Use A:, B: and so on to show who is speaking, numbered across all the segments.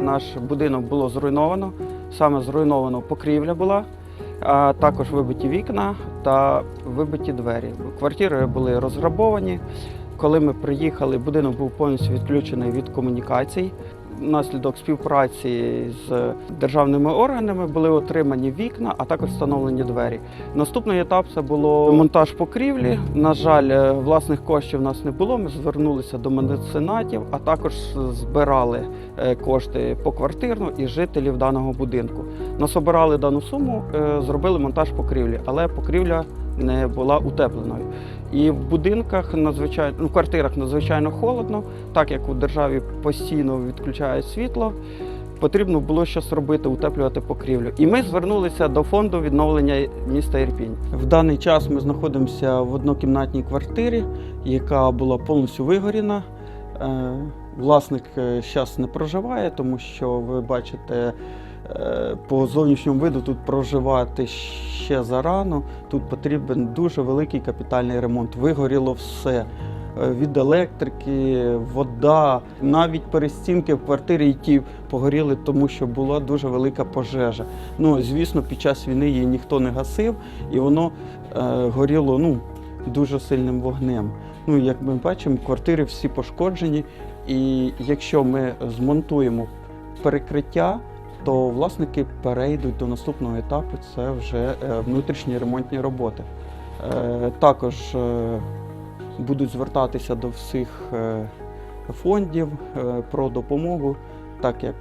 A: наш будинок було зруйновано. Саме зруйновано покрівля була, а також вибиті вікна та вибиті двері. Квартири були розграбовані. Коли ми приїхали, будинок був повністю відключений від комунікацій. Внаслідок співпраці з державними органами були отримані вікна, а також встановлені двері. Наступний етап це було монтаж покрівлі. На жаль, е, власних коштів у нас не було. Ми звернулися до меценатів, а також збирали е, кошти поквартирно і жителів даного будинку. Насобирали дану суму, е, зробили монтаж покрівлі, але покрівля не була утепленою. І в будинках надзвичайно ну, в квартирах надзвичайно холодно, так як у державі постійно відключають світло. Потрібно було щось робити, утеплювати покрівлю. І ми звернулися до фонду відновлення міста Ірпінь. В даний час ми знаходимося в однокімнатній квартирі, яка була повністю вигоріна. Е, Власник зараз не проживає, тому що ви бачите е, по зовнішньому виду тут проживати ще зарано. Тут потрібен дуже великий капітальний ремонт. Вигоріло все. Е, Від електрики, вода, навіть перестінки в квартирі, які погоріли, тому що була дуже велика пожежа. Ну, звісно, під час війни її ніхто не гасив, і воно е, горіло ну, дуже сильним вогнем. Ну, як ми бачимо, квартири всі пошкоджені, і якщо ми змонтуємо перекриття, то власники перейдуть до наступного етапу. Це вже е, внутрішні ремонтні роботи. Е, Також е, будуть звертатися до всіх фондів про допомогу, так як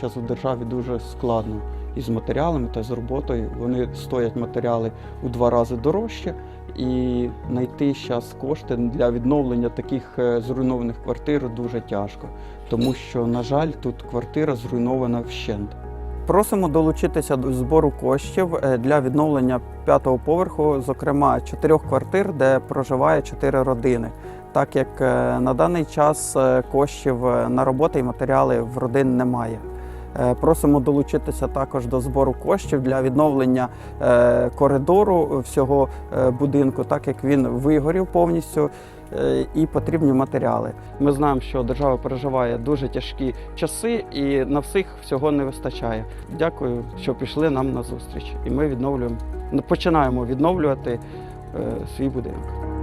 A: зараз у державі дуже складно із матеріалами та з роботою. Вони стоять матеріали у два рази дорожче, і знайти зараз кошти для відновлення таких е, зруйнованих квартир дуже тяжко, тому що, на жаль, тут квартира зруйнована вщент. Просимо долучитися до збору коштів е, для відновлення п'ятого поверху, зокрема чотирьох квартир, де проживає чотири родини. Так як е, на даний час коштів на роботи і матеріали в родин немає. Е, Просимо долучитися також до збору коштів для відновлення е, коридору всього е, будинку, так як він вигорів повністю. І потрібні матеріали. Ми знаємо, що держава переживає дуже тяжкі часи, і на всіх всього не вистачає. Дякую, що пішли нам на зустріч. І ми відновлюємо, починаємо відновлювати свій будинок.